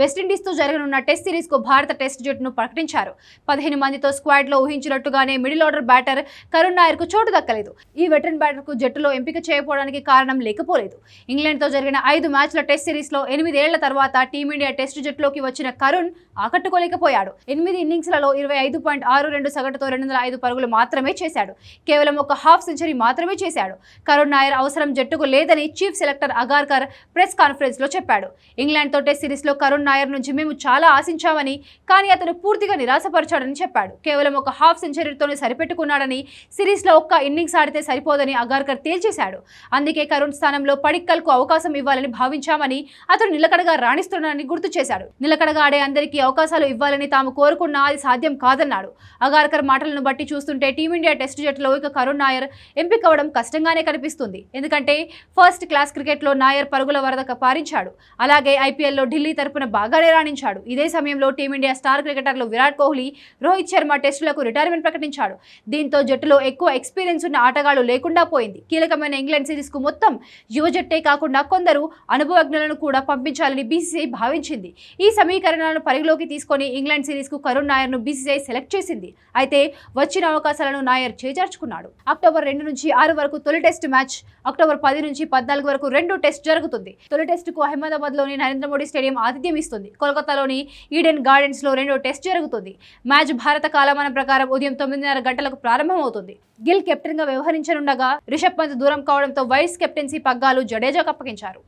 వెస్టిండీస్తో జరగనున్న టెస్ట్ సిరీస్కు భారత టెస్ట్ జట్టును ప్రకటించారు. పదిహేను మందితో స్క్వాడ్లో ఊహించినట్టుగానే మిడిల్ ఆర్డర్ బ్యాటర్ కరుణ్ నాయర్కు చోటు దక్కలేదు. ఈ వెటరన్ బ్యాటర్కు జట్టులో ఎంపిక చేయకపోవడానికి కారణం లేకపోలేదు. ఇంగ్లాండ్తో జరిగిన ఐదు మ్యాచ్ల టెస్ట్ సిరీస్లో ఎనిమిదేళ్ళ తర్వాత టీమిండియా టెస్ట్ జట్టులోకి వచ్చిన కరుణ్ ఆకట్టుకోలేకపోయాడు. ఎనిమిది ఇన్నింగ్స్లలో ఇరవై ఐదు పాయింట్ ఆరు రెండు సగటుతో రెండు వందల ఐదు పరుగులు మాత్రమే చేశాడు. కేవలం ఒక హాఫ్ సెంచరీ మాత్రమే చేశాడు. కరుణ్ నాయర్ అవసరం జట్టుకు లేదని చీఫ్ సెలెక్టర్ అగార్కర్ ప్రెస్ కాన్ఫరెన్స్లో చెప్పాడు. ఇంగ్లాండ్తో టెస్ట్ సిరీస్లో కరుణ్ నాయర్ నుంచి మేము చాలా ఆశించామని కానీ అతను పూర్తిగా నిరాశపరిచాడని చెప్పాడు. కేవలం ఒక హాఫ్ సెంచరీతోనే సరిపెట్టుకున్నాడని సిరీస్లో ఒక్క ఇన్నింగ్స్ ఆడితే సరిపోదని అగార్కర్ తేల్చేశాడు. అందుకే కరుణ్ స్థానంలో పడిక్కల్కు అవకాశం ఇవ్వాలని భావించామని అతను నిలకడగా రాణిస్తున్నాడని గుర్తు చేశాడు. నిలకడగా ఆడే అందరికీ అవకాశాలు ఇవ్వాలని తాము కోరుకున్నా అది సాధ్యం కాదన్నాడు. అగార్కర్ మాటలను బట్టి చూస్తుంటే టీమిండియా టెస్ట్ జట్టులో ఇక కరుణ్ నాయర్ ఎంపిక కష్టంగానే కనిపిస్తుంది. ఎందుకంటే ఫస్ట్ క్లాస్ క్రికెట్లో నాయర్ పరుగుల వరద పారించాడు. అలాగే ఐపీఎల్లో ఢిల్లీ తరపున బాగానే రాణించాడు. ఇదే సమయంలో టీమిండియా స్టార్ క్రికెటర్లు విరాట్ కోహ్లీ రోహిత్ శర్మ టెస్టులకు రిటైర్మెంట్ ప్రకటించాడు. దీంతో జట్టులో ఎక్కువ ఎక్స్పీరియన్స్ ఉన్న ఆటగాళ్ళు లేకుండా పోయింది. కీలకమైన ఇంగ్లాండ్ సిరీస్కు మొత్తం యువ జట్టే కాకుండా కొందరు అనుభవజ్ఞులను కూడా పంపించాలని బీసీసీఐ భావించింది. ఈ సమీకరణాలను పరిగణలోకి తీసుకొని ఇంగ్లాండ్ సిరీస్కు కరుణ్ నాయర్ను బీసీసీఐ సెలెక్ట్ చేసింది. అయితే వచ్చిన అవకాశాలను నాయర్ చేజార్చుకున్నాడు. అక్టోబర్ రెండు నుంచి ఆరు వరకు తొలి టెస్ట్ మ్యాచ్ అక్టోబర్ పది నుంచి పద్నాలుగు వరకు రెండు టెస్ట్ జరుగుతుంది. తొలి టెస్టుకు అహ్మదాబాద్లోని నరేంద్ర మోడీ స్టేడియం ఆతిథ్యం కనిపిస్తుంది కోల్కతాలోని ఈడెన్ గార్డెన్స్లో రెండో టెస్ట్ జరుగుతుంది. మ్యాచ్ భారత కాలమానం ప్రకారం ఉదయం తొమ్మిదిన్నర గంటలకు ప్రారంభమవుతుంది. గిల్ కెప్టెన్గా వ్యవహరించనుండగా రిషబ్ పంత్ దూరం కావడంతో వైస్ కెప్టెన్సీ పగ్గాలు జడేజాకు అప్పగించారు.